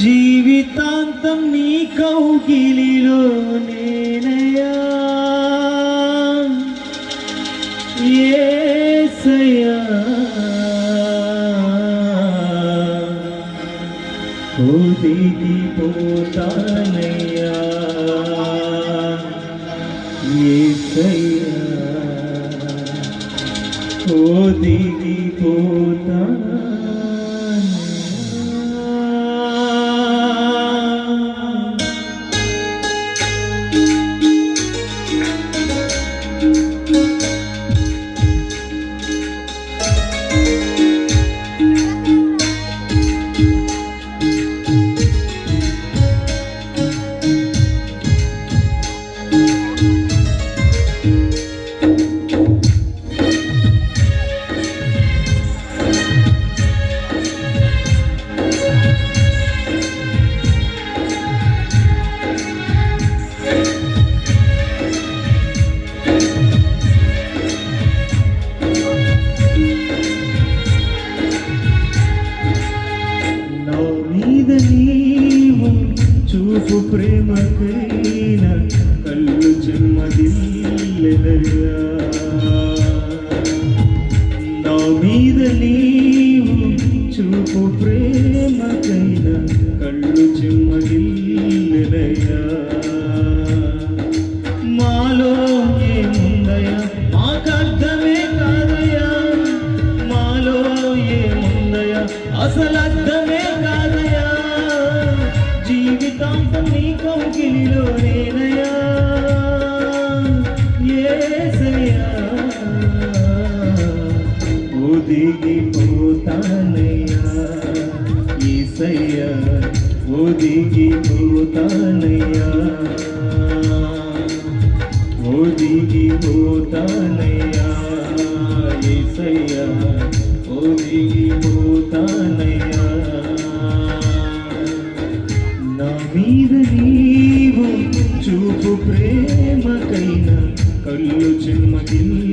జీవితాంతం నీ కౌగిలిలో నేనయా యేసయ్యా ఒదిగి పోతానయ్యా చూపు ప్రేమకైన జీవితాంతం నీ కౌగిలిలో నేనయ్యా యేసయ్యా ఒదిగిపోతానయ్యా ఈసయ్యా ఒదిగిపోతానయ్యా ఒదిగిపోతానయ్యా ఈసయ్యా ఒదిగిపోతానయ్యా నా కళ్ళు చెమ్మగిల్లెనయ్యా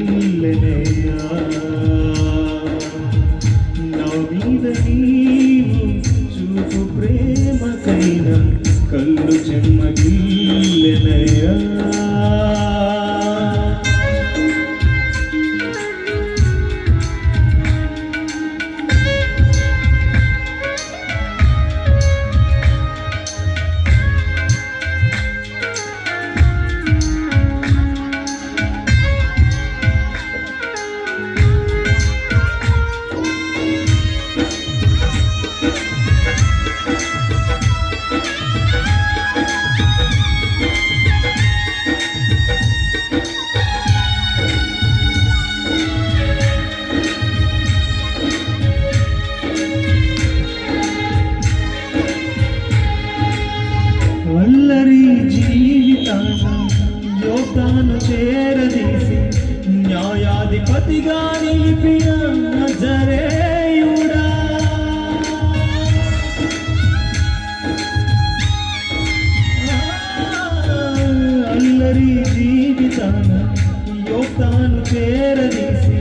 చేరదీసి న్యాయాధిపతిగా నిలిపిన నజరేయుడా. అల్లరి జీవితాన యోక్తాను చేరదీసి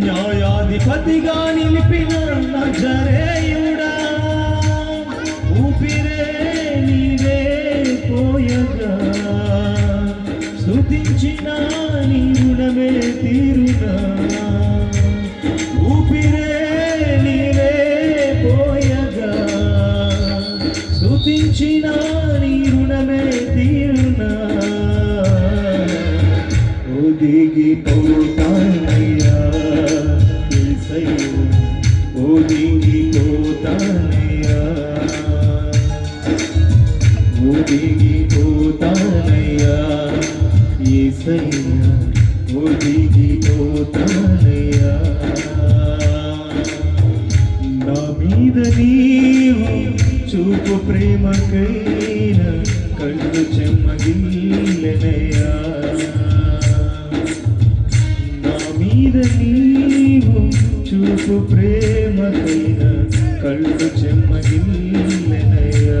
న్యాయాధిపతిగా నిలిపిన నజరే పోతానయ్యా ఒదిగిపోతానయ్యా యేసయ్యా ఒదిగిపోతానయ్యా నా మీద నీవు చూపు ప్రేమకైనా కళ్ళు చెమ్మగిల్లెనయ్యా. నా మీద నీవు చూపు ప్రేమకైనా കള്ളു ചെമ്മകിൽ നിലയാ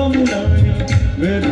i from learning with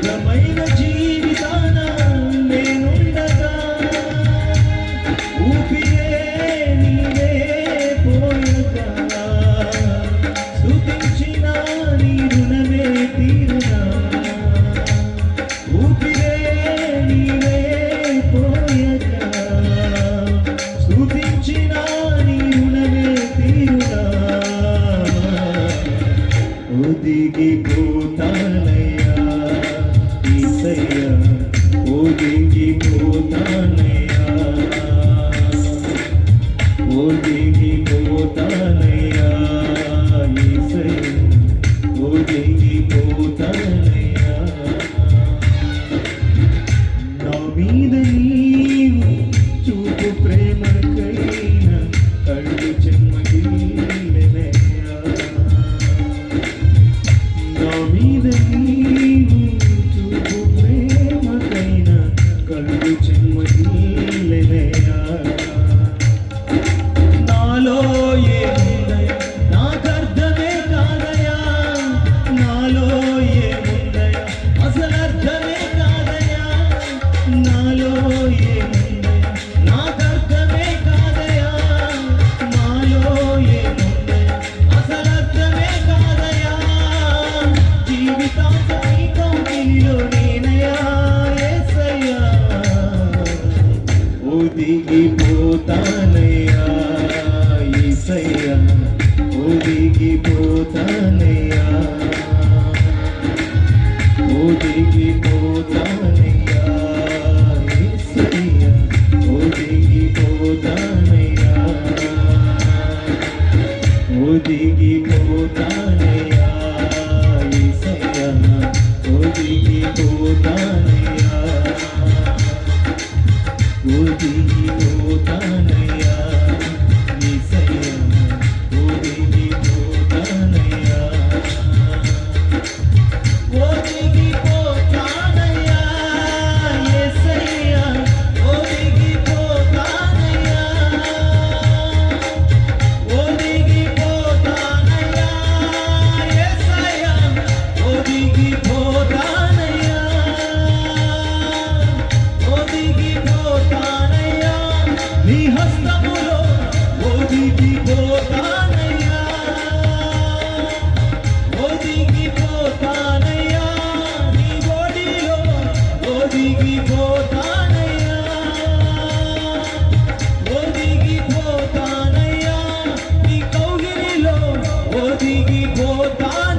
ஒதுங்கி போதான்